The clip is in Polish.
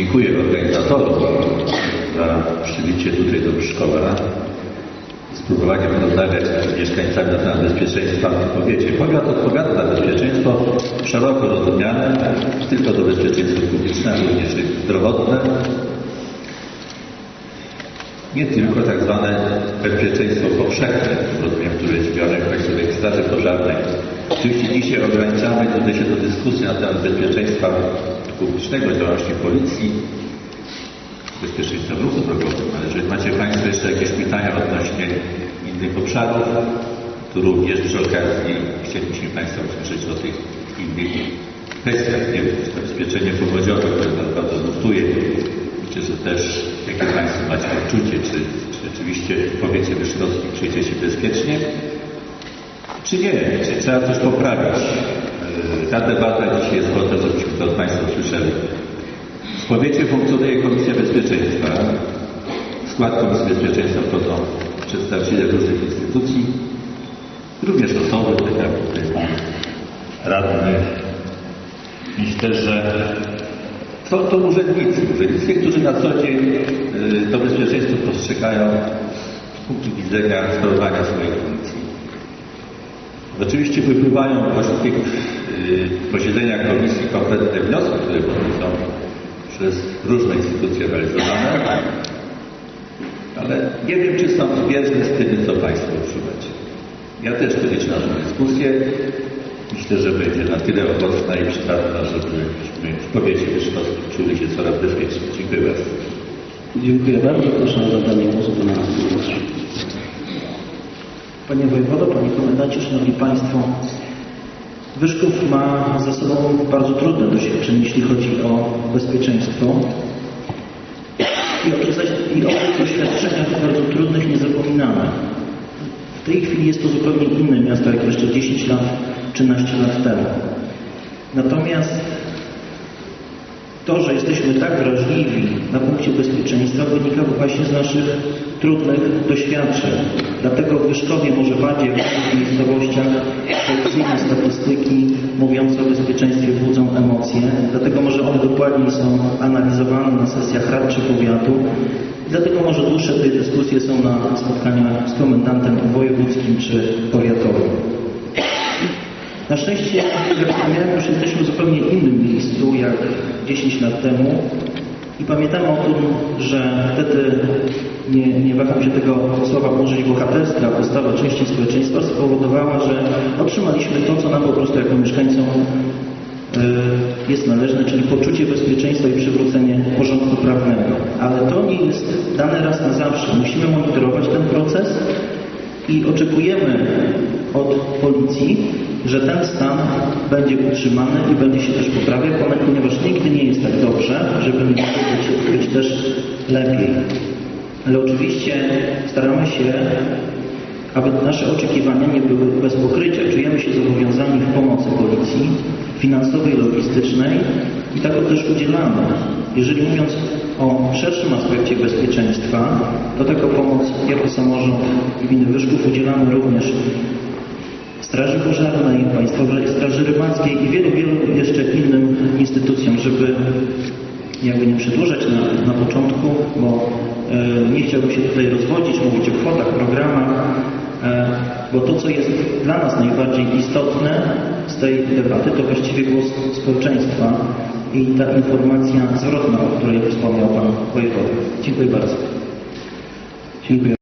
dziękuję organizatorom za przybycie tutaj do Pszkowa. Spróbowanie porozmawiać z mieszkańcami na temat bezpieczeństwa w powiecie. Powiat odpowiada za bezpieczeństwo szeroko rozumiane, nie tylko do bezpieczeństwa publicznego, również zdrowotne. Nie tylko tak zwane bezpieczeństwo powszechne, rozumiem, które jest zbiorem Państwowej Straży Pożarnej. Oczywiście dzisiaj ograniczamy tutaj się do dyskusji na temat bezpieczeństwa publicznego, działalności policji, bezpieczeństwa w ruchu drogowym, ale jeżeli macie Państwo jeszcze jakieś pytania odnośnie innych obszarów, to również przy okazji chcielibyśmy Państwa usłyszeć o tych innych kwestiach, nie wiem, zabezpieczenie powodziowe, które nas bardzo nurtuje. Myślę, że też jakie Państwo macie odczucie, czy, czy rzeczywiście w powiecie wyszkowskim czujecie się bezpiecznie, czy nie, czy trzeba coś poprawić. Yy, Ta debata dzisiaj jest po to, żebyśmy to od Państwa usłyszeli. W powiecie funkcjonuje Komisja Bezpieczeństwa. Skład Komisji Bezpieczeństwa wchodzą przedstawiciele różnych instytucji, również osoby, tak jak tutaj pan radny. Myślę, że są to urzędnicy, urzędnicy, którzy na co dzień y, to bezpieczeństwo postrzegają z punktu widzenia sprawowania swoich funkcji. Oczywiście wypływają po wszystkich y, posiedzeniach komisji konkretne wnioski, które są przez różne instytucje realizowane, ale nie wiem, czy są zbieżne z tym, co Państwo odczuwacie. Ja też tu liczę na dyskusję. Myślę, że będzie na tyle owocna i przydatna, żebyśmy w powiecie wyszkowskim czuli się coraz bezpieczniej. Dziękuję bardzo. Dziękuję bardzo. Proszę o zabranie głosu pana burmistrza. Panie Wojewodo, Panie Komendancie, Szanowni Państwo, Wyszków ma za sobą bardzo trudne doświadczenie, jeśli chodzi o bezpieczeństwo. I o, I o tych doświadczeniach bardzo trudnych nie zapominamy. W tej chwili jest to zupełnie inne miasto, jak jeszcze 10 lat, 13 lat temu. Natomiast to, że jesteśmy tak wrażliwi na punkcie bezpieczeństwa wynika właśnie z naszych trudnych doświadczeń. Dlatego w Wyszkowie może bardziej w innych miejscowościach precyzyjne statystyki mówiące o bezpieczeństwie budzą emocje. Dlatego może one dokładniej są analizowane na sesjach rad czy powiatu. Dlatego może dłuższe te dyskusje są na spotkaniach z komendantem wojewódzkim czy powiatowym. Na szczęście, jak wspomniałem, już jesteśmy w zupełnie innym miejscu jak 10 lat temu i pamiętamy o tym, że wtedy, nie, nie waham się tego słowa użyć, bohaterska postawa części społeczeństwa spowodowała, że otrzymaliśmy to, co nam po prostu jako mieszkańcom y, jest należne, czyli poczucie bezpieczeństwa i przywrócenie porządku prawnego. Ale to nie jest dane raz na zawsze. Musimy monitorować ten proces i oczekujemy od policji, że ten stan będzie utrzymany i będzie się też poprawiał, ponieważ nigdy nie jest tak dobrze, żeby nie mogło być, być też lepiej. Ale oczywiście staramy się, aby nasze oczekiwania nie były bez pokrycia. Czujemy się zobowiązani w pomocy policji finansowej, logistycznej i taką też udzielamy. Jeżeli mówiąc o szerszym aspekcie bezpieczeństwa, to taką pomoc jako samorząd gminy Wyszków udzielamy również Straży Pożarnej, Państwowej Straży Rybackiej i wielu, wielu jeszcze innym instytucjom, żeby jakby nie przedłużać na, na początku, bo e, nie chciałbym się tutaj rozwodzić, mówić o kwotach, programach, e, bo to, co jest dla nas najbardziej istotne z tej debaty, to właściwie głos społeczeństwa i ta informacja zwrotna, o której wspomniał Pan Wojewoda. Dziękuję bardzo. Dziękuję.